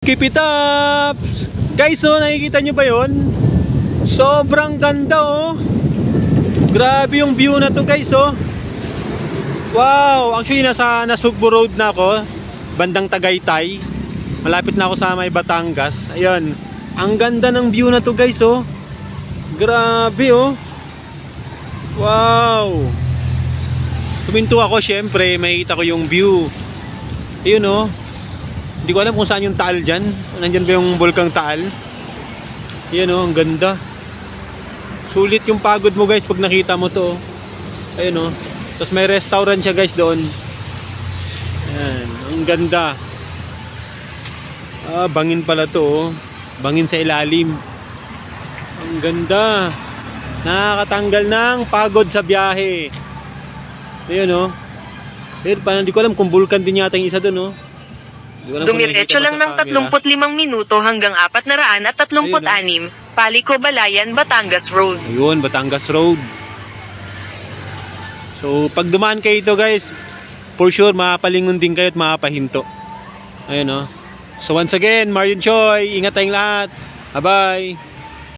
Keep it up! Guys, oh, nakikita nyo ba yon? Sobrang ganda, oh. Grabe yung view na to, guys, oh. Wow! Actually, nasa Nasugbo Road na ako. Bandang Tagaytay. Malapit na ako sa may Batangas. Ayun. Ang ganda ng view na to, guys, oh. Grabe, oh. Wow! Tuminto ako, syempre, makikita ko yung view. Ayun, oh. Hindi ko alam kung saan yung Taal dyan. Nandyan ba yung Bulkang Taal? Yan oh, ang ganda. Sulit yung pagod mo guys pag nakita mo to. oh. Ayun oh. Tapos may restaurant siya guys doon. Yan, ang ganda. Ah, bangin pala to oh. Bangin sa ilalim. Ang ganda. Nakakatanggal ng pagod sa biyahe. Ayun oh. Pero parang di ko alam kung vulkan din yata yung isa doon oh. Di ko alam kung Dumiretso lang ng sa camera. 35 minuto hanggang 436, Paliko Balayan, Batangas Road. Ayun, Batangas Road. So, pag dumaan kayo ito guys, for sure, mapalingon din kayo at mapahinto. Ayun oh. So, once again, Marion Choi, ingat tayong lahat. Bye-bye.